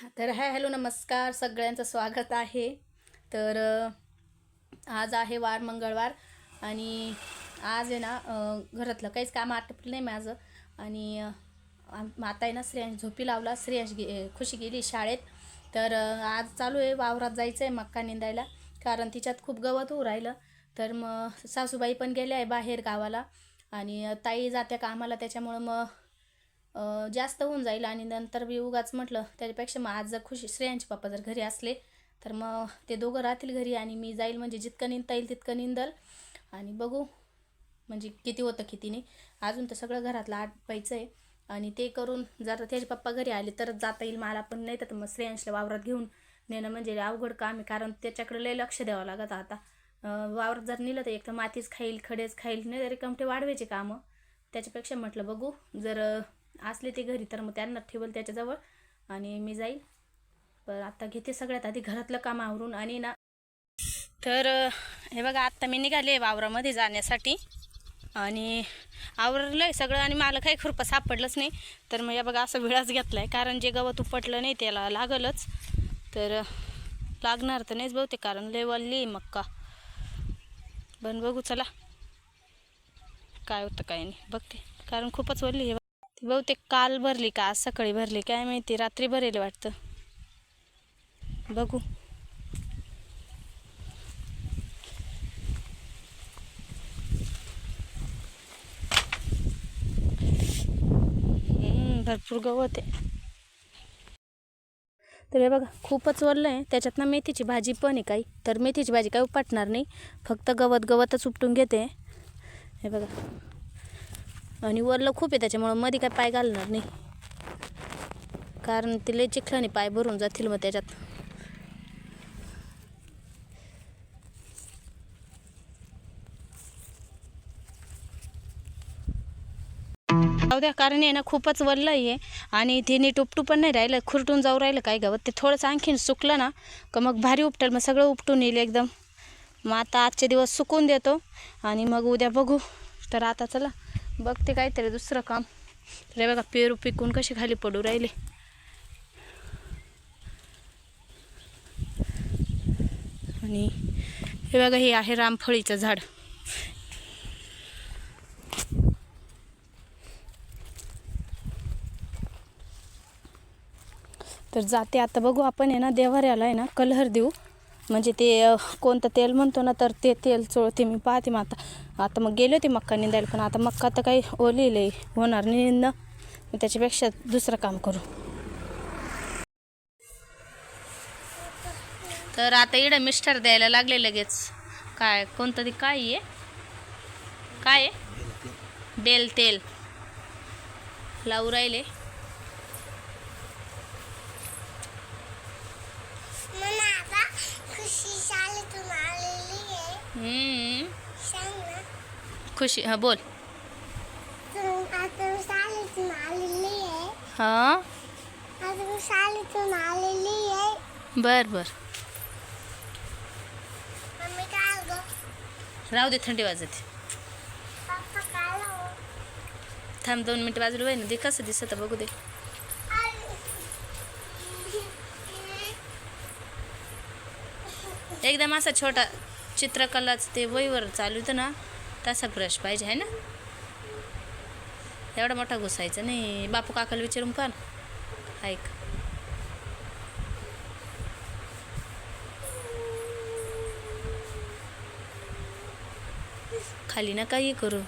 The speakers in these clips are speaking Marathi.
तर हाय हॅलो नमस्कार. सगळ्यांचं स्वागत आहे. तर आज आहे वार मंगळवार आणि आज आहे ना घरातलं काहीच काम आटपलं नाही माझं. आणि माता आता आहे ना श्रेयांश झोपी लावला. श्रेयांश गे खुशी गेली शाळेत. तर आज चालू आहे वावरात जायचं आहे मक्का निंदायला. कारण तिच्यात खूप गवत होऊ राहिलं. तर मग सासूबाई पण गेल्या आहे बाहेर गावाला. आणि ताई जात्या कामाला. त्याच्यामुळं मग जास्त होऊन जाईल आणि नंतर मी उगाच म्हटलं त्याच्यापेक्षा मग आज जर खुशी श्रेयांचे पप्पा जर घरी असले तर मग ते दोघं राहतील घरी आणि मी जाईल म्हणजे जितकं निंदता येईल तितकं निंदल. आणि बघू म्हणजे किती होतं किती नाही. अजून तर सगळं घरातलं आटपायचं आहे. आणि ते करून जर त्याचे पप्पा घरी आले तरच जाता येईल. मला पण नाही तर मग श्रेयांशला वावरात घेऊन नेणं म्हणजे अवघड काम आहे. कारण त्याच्याकडे लय लक्ष द्यावं लागत आता. वावरात जर नेलं तर एक तर मातीच खाईल खडेच खाईल नाही तरी कमटे वाढवायचे कामं. त्याच्यापेक्षा म्हटलं बघू जर असले ते घरी तर मग त्यांना ठेवल त्याच्याजवळ आणि मी जाईल. पण आत्ता घेते सगळ्यात आधी घरातलं काम आवरून आणि ना तर हे बघा आत्ता मी निघाले वावरामध्ये जाण्यासाठी. आणि आवरलं आहे सगळं आणि मला काही खुरपं सापडलंच नाही. तर मग या बघा असं विळाच घेतला आहे कारण जे गवत उपटलं नाही त्याला लागलच. तर लागणार तर नाहीच बहुतेक कारण लय वल्ली आहे मक्का. पण बघू चला. काय होतं काय नाही. बघते. कारण खूपच वल्ली आहे. ती बहुतेक काल भरली का? आज सकाळी भरली. काय माहिती? रात्री भरेल वाटतं. बघू. भरपूर गवत आहे. तर हे बघा खूपच वरलं आहे. त्याच्यात ना मेथीची भाजी पण आहे काही. तर मेथीची भाजी काही उपटणार नाही. फक्त गवत गवतच उपटून घेते. हे बघा. आणि वरलं खूप आहे त्याच्यामुळं मध्ये काय पाय घालणार नाही. कारण ते चिखलाने पाय भरून जातील मग त्याच्यात. जाऊ द्या कारण आहे ना खूपच वल्लं आहे. आणि ते नीट उपटू पण नाही राहिलं खुरटून जाऊ राहिलं काय गवत. ते थोडंसं आणखीन सुकलं ना का मग भारी उपटेल मग सगळं उपटून येईल एकदम. मग आता आजचे दिवस सुकून देतो. आणि मग उद्या बघू. तर आता चला. बघते काहीतरी दुसरं काम. रे बघा पेरू पिकून कशी खाली पडू राहिले. आणि हे बघा हे आहे रामफळीचं झाड. तर जाते आता. बघू आपण आहे ना देवाऱ्याला आहे ना कलर देऊ. म्हणजे ते कोणतं तेल म्हणतो ना तर ते तेल चोळते मी पाहते मग आता. आता मग गेले होते मक्का निंदायला पण आता मक्का तर काही ओलीले होणार नाही निंदणं मी त्याच्यापेक्षा दुसरं काम करू. तर आता इडं मिस्टर द्यायला लागले लगेच. काय कोणतं ते काय आहे? काय आहे? बेल तेल. लावू राहिले मला आता खुशी शाळेतून आलेली आहे हम्म. सांग ना खुशी हां बोल तू आता मी शाळेतून आलेली आहे हां आता मी शाळेतून आलेली आहे बर बर मम्मी काय गं राहू दे थंडी वाजते पप्पा काय लावू? थांब दोन मिनटं बाजूला वय ना दे कसं दिसतं बघू दे एकदम असा छोटा चित्रकलाचं ते वहीवर चालू होतं ना तसा ब्रश पाहिजे आहे ना? एवढा मोठा घुसायचा नाही. बापू काकाला विचारून पण ऐक. खाली ना काही करू.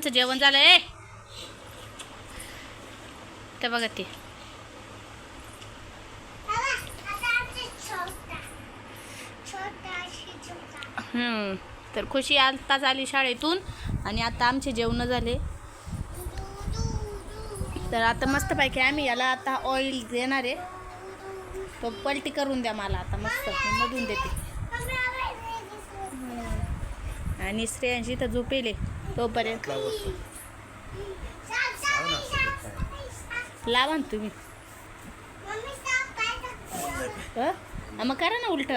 आमचं जेवण झालं आहे ते बघा ते. तर खुशी आताच आली शाळेतून आणि आता आमचे जेवण झाले. तर आता मस्तपैकी आम्ही याला आता ऑइल देणार आहे. तो पलटी करून द्या मला आता मस्त मधून देते. आणि श्रेयांशी तर झोपेले. तोपर्यंत. लावा ना तुम्ही? हा, मग करा ना उलट.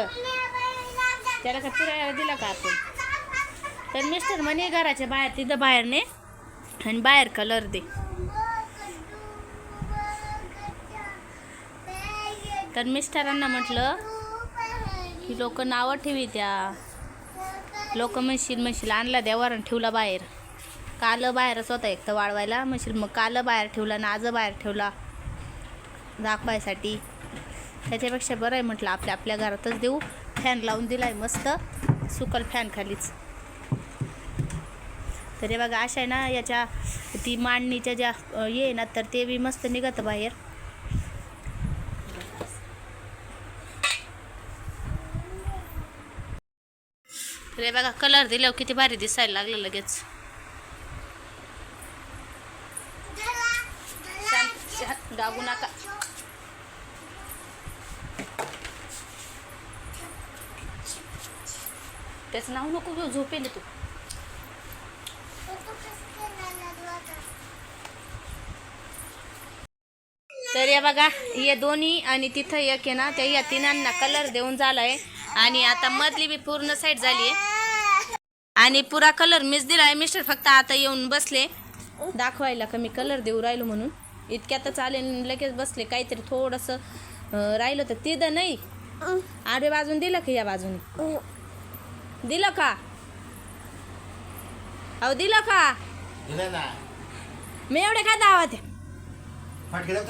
त्याला का फिरायला दिला का आपण? तर मिस्टर म्हणे घराच्या बाहेर तिथं बाहेर ने आणि बाहेर कलर दे. तर मिस्टरांना म्हटलं की लोक नावं ठेवी त्या. लोक म्हणशील म्हणशील आणला देवारण ठेवला बाहेर. काल बाहेरच होता एक तर वाळवायला म्हणशील मग काल बाहेर ठेवला ना आज बाहेर ठेवला दाखवायसाठी. त्याच्यापेक्षा बरं आहे म्हटलं आपल्या आपल्या घरातच देऊ. फॅन लावून दिला आहे मस्त सुकल फॅन खालीच. तर हे बघा अशा आहे ना याच्या ती मांडणीच्या ज्या ये ना तर ते बी मस्त निघतं बाहेर. तर हे बघा कलर दिल्यावर किती भारी दिसायला लागलं लगेच. शांत नका. त्याचं नाव नको घेऊ झोपेल तू. तर या बघा हे दोन्ही आणि तिथं एक आहे ना त्या या तिनांना कलर देऊन झालाय. आणि आता मधली बी पूर्ण साईड झाली आहे. आणि पुरा कलर मीच दिलाय. मिस्टर फक्त आता येऊन बसले. दाखवायला का मी कलर देऊ राहिलो म्हणून. इतक्यातच आले लगेच बसले. काहीतरी थोडंसं राहिलं तर तिथं नाही. आडवे बाजून दिलं का या बाजूने? दिलं का? अहो दिलं का? दिलं मी एवढे काय आहे?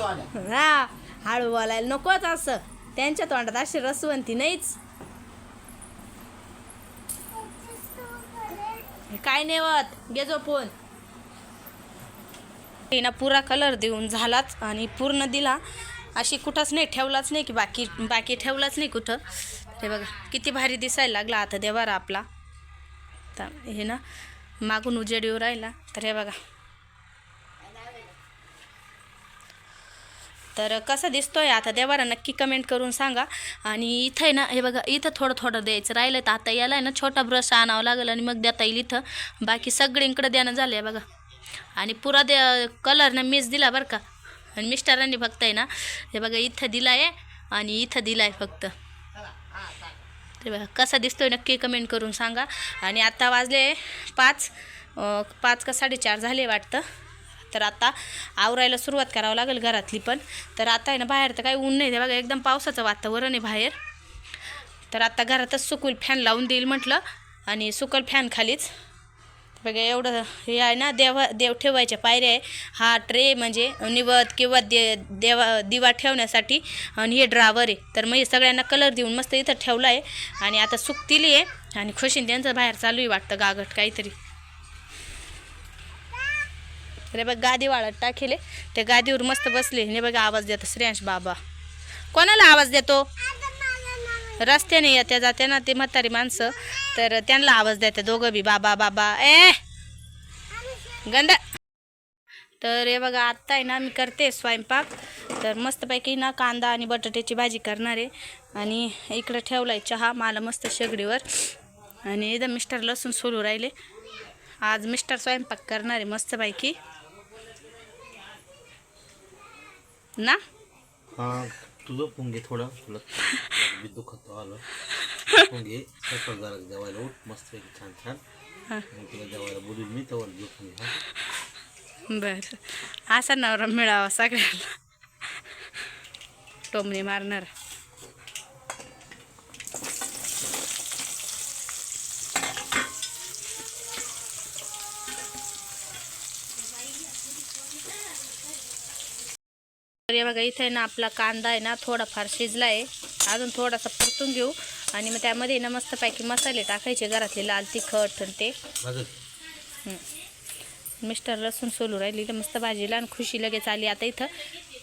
आल्या. हा हळू बोलायला नकोच असं. त्यांच्या तोंडात अशी रसवंती नाहीच. काय नेवत? घे जो फोन ना पुरा कलर देऊन झालाच आणि पूर्ण दिला. अशी कुठंच नाही ठेवलाच नाही की बाकी बाकी ठेवलाच नाही कुठं. हे बघा किती भारी दिसायला लागला आता देवारा आपला. तर हे ना मागून उजेड येऊ राहिला. तर हे बघा तर कसं दिसतोय आता देवारा नक्की कमेंट करून सांगा. आणि इथं आहे ना हे बघा इथं थोडं थोडं द्यायचं राहिलं तर आता याला आहे ना छोटा ब्रश आणावा लागेल आणि मग देता येईल इथं. बाकी सगळींकडं देणं झालं आहे बघा. आणि पुरा दे कलर ना मीच दिला बरं का. आणि मिस्टरांनी फक्त आहे ना हे बघा इथं दिला आहे आणि इथं दिला आहे फक्त. ते बघा कसा दिसतोय नक्की कमेंट करून सांगा. आणि आत्ता वाजले पाच पाच का साडेचार झाले वाटतं. तर आता आवरायला सुरुवात करावं लागेल घरातली पण. तर आता आहे ना बाहेर तर काही ऊन नाही ते बघा एकदम पावसाचं वातावरण आहे बाहेर. तर आता घरातच सुकूल फॅन लावून देईल म्हटलं आणि सुकल फॅन खालीच. बघा एवढं हे आहे ना देवा देव ठेवायच्या पायऱ्या आहे. हा ट्रे म्हणजे निवत किंवा दे देवा दिवा ठेवण्यासाठी आणि हे ड्रावर आहे. तर मग हे सगळ्यांना कलर देऊन मस्त इथं ठेवला आहे. आणि आता सुकतील आहे आणि खुशीन त्यांचं बाहेर चालू आहे वाटतं गागट काहीतरी. अरे बघ गादी वाळत टाकेले. त्या गादीवर मस्त बसले. ने बघा आवाज देतो श्रेयांश बाबा. कोणाला आवाज देतो? रस्त्याने येत्या जाते ना ते म्हातारी माणसं. तर त्यांना आवाज देते दोघं बी बाबा बाबा. ए! गंदा तर हे बघा आत्ता आहे ना मी करते स्वयंपाक. तर मस्तपैकी ना कांदा आणि बटाट्याची भाजी करणार आहे. आणि इकडं ठेवला आहे चहा मला मस्त शेगडीवर. आणि एकदम मिस्टर लसूण सोलू राहिले. आज मिस्टर स्वयंपाक करणार आहे मस्तपैकी. ना? हा तुझं पुंगे थोडं तुला दुखत आलं. पुंगे स्वयंपाक जेवायला उठ मस्त छान छान. हां. मग तुला जेवायला बोलून मी तेव्हा झोपून घे हा. बरं. असा नवरा मिळावा सगळ्यांना. टोमणे मारणार. तर हे बघा इथे ना आपला कांदा आहे ना थोडाफार शिजला आहे अजून थोडासा परतून घेऊ. आणि मग त्यामध्ये ना मस्तपैकी मसाले टाकायचे घरातले लाल तिखट आणि ते. मिस्टर लसूण सोलू राहिली तर मस्त भाजीला आणि खुशी लगेच आली आता इथं.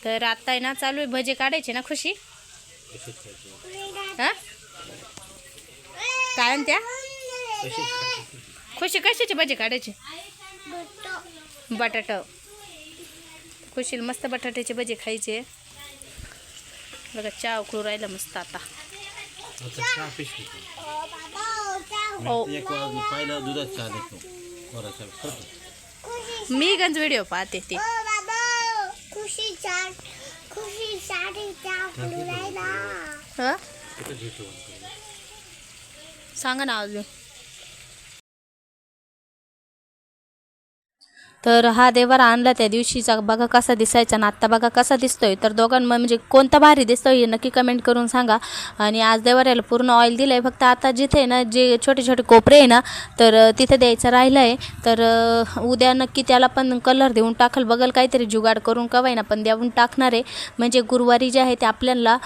तर आता आहे ना चालू आहे भजे काढायचे ना खुशी? हां? काय खायची खुशी कशाचे भजे काढायचे? बटाट. खुशीला मस्त बटाट्याचे भजे खायचे. बघा चहा उकळू राहिला मस्त आता. हो. मी गंज व्हिडिओ पाहते ते. हं? सांगा ना अजून. तर हा देवारा आणला त्या दिवशीचा. बघा कसा दिसायचा आणि आत्ता बघा कसा दिसतोय. तर दोघांमध्ये म्हणजे कोणता भारी दिसतोय हे नक्की कमेंट करून सांगा. आणि आज देवाऱ्याला पूर्ण ऑइल दिलं आहे फक्त आता जिथे आहे ना जे छोटे छोटे कोपरे आहे ना तर तिथे द्यायचं राहिलं आहे तर उद्या नक्की त्याला पण कलर देऊन टाकल. बघल काहीतरी जुगाड करून कवाय पण देऊन टाकणार आहे. म्हणजे गुरुवारी जे आहे ते आपल्याला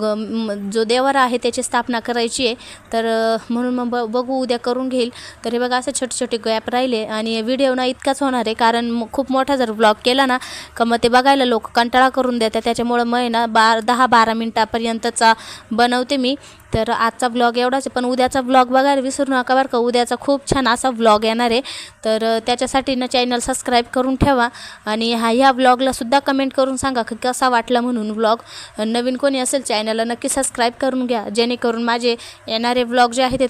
ग- जो देवारा आहे त्याची स्थापना करायची आहे. तर म्हणून मग ब- बघू उद्या करून घेईल. तर हे बघा असं छोटे छोटे गॅप राहिले. आणि व्हिडिओ ना इतकाच होणार आहे. कारण खूप मोठा जर ब्लॉग केला ना का मग ते बघायला लोक कंटाळा करून देतात. त्याच्यामुळं मग ना बार दहा बारा मिनटापर्यंतचा बनवते मी. तर आजचा ब्लॉग एवढाच आहे. पण उद्याचा ब्लॉग बघायला विसरू नका बरं का. उद्याचा खूप छान असा ब्लॉग येणार आहे. तर त्याच्यासाठी ना चॅनल सबस्क्राईब करून ठेवा. आणि हा ह्या ब्लॉगला सुद्धा कमेंट करून सांगा की कसा वाटला म्हणून ब्लॉग नवीन कोणी असेल चॅनलला नक्की सबस्क्राईब करून घ्या. जेणेकरून माझे येणारे ब्लॉग जे आहे ते